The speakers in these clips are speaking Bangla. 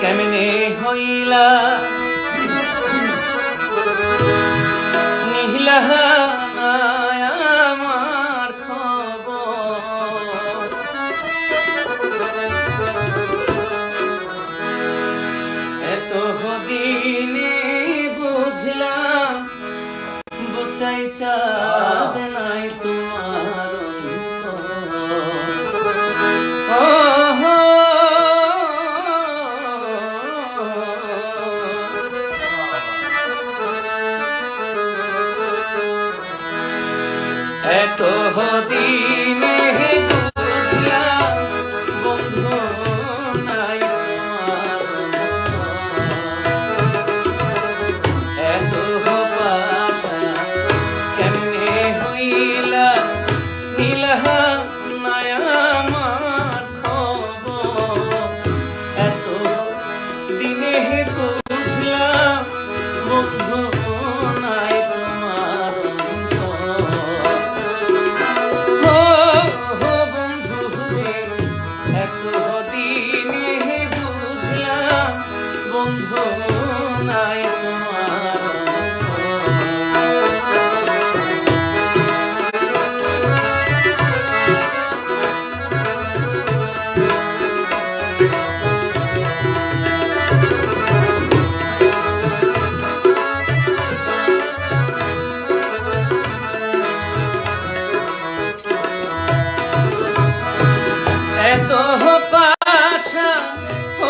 কেমনে হইলা? নিহিলা বুঝলাম বুঝাই চাঁদ নাই তো। তো হবি।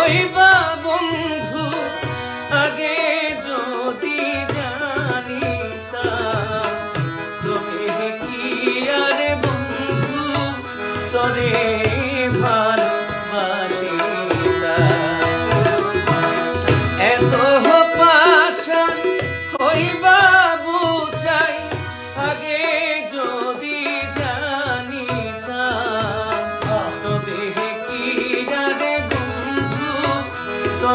হইবা বন্ধু আগে যদি জানিতাম তবে কি আর বন্ধু তরে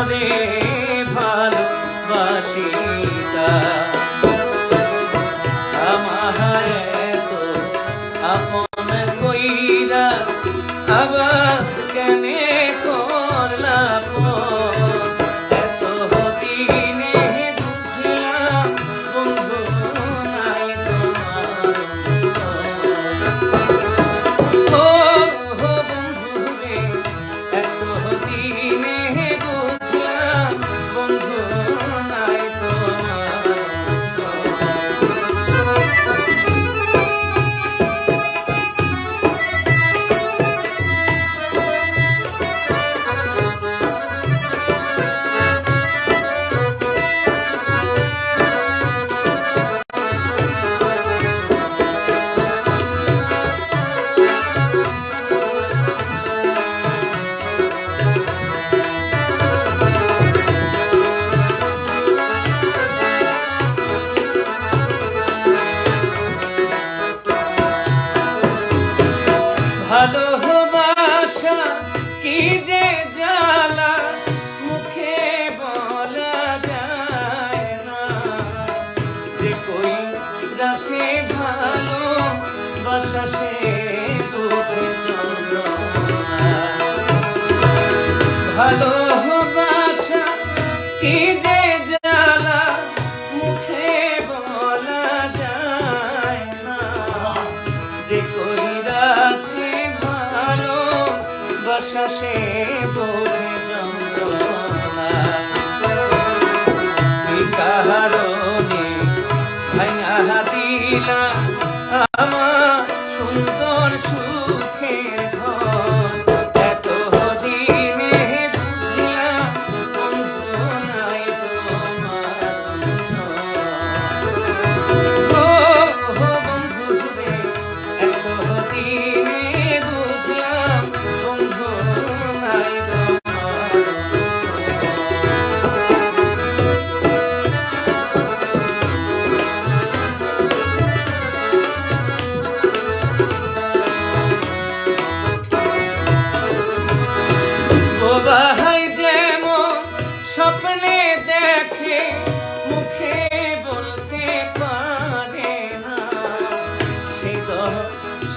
রে ভালোবাসা কি যে জ্বালা মুখে বলা যায় না। যে কইরাছে ভালোবাসা সে বোঝে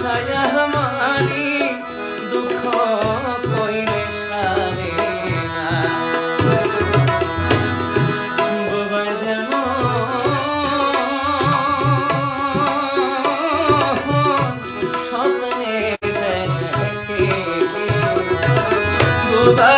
আশায় আমারি দুঃখ কইরে সারে বাবা যেমন সর্বে দেখে। বাবা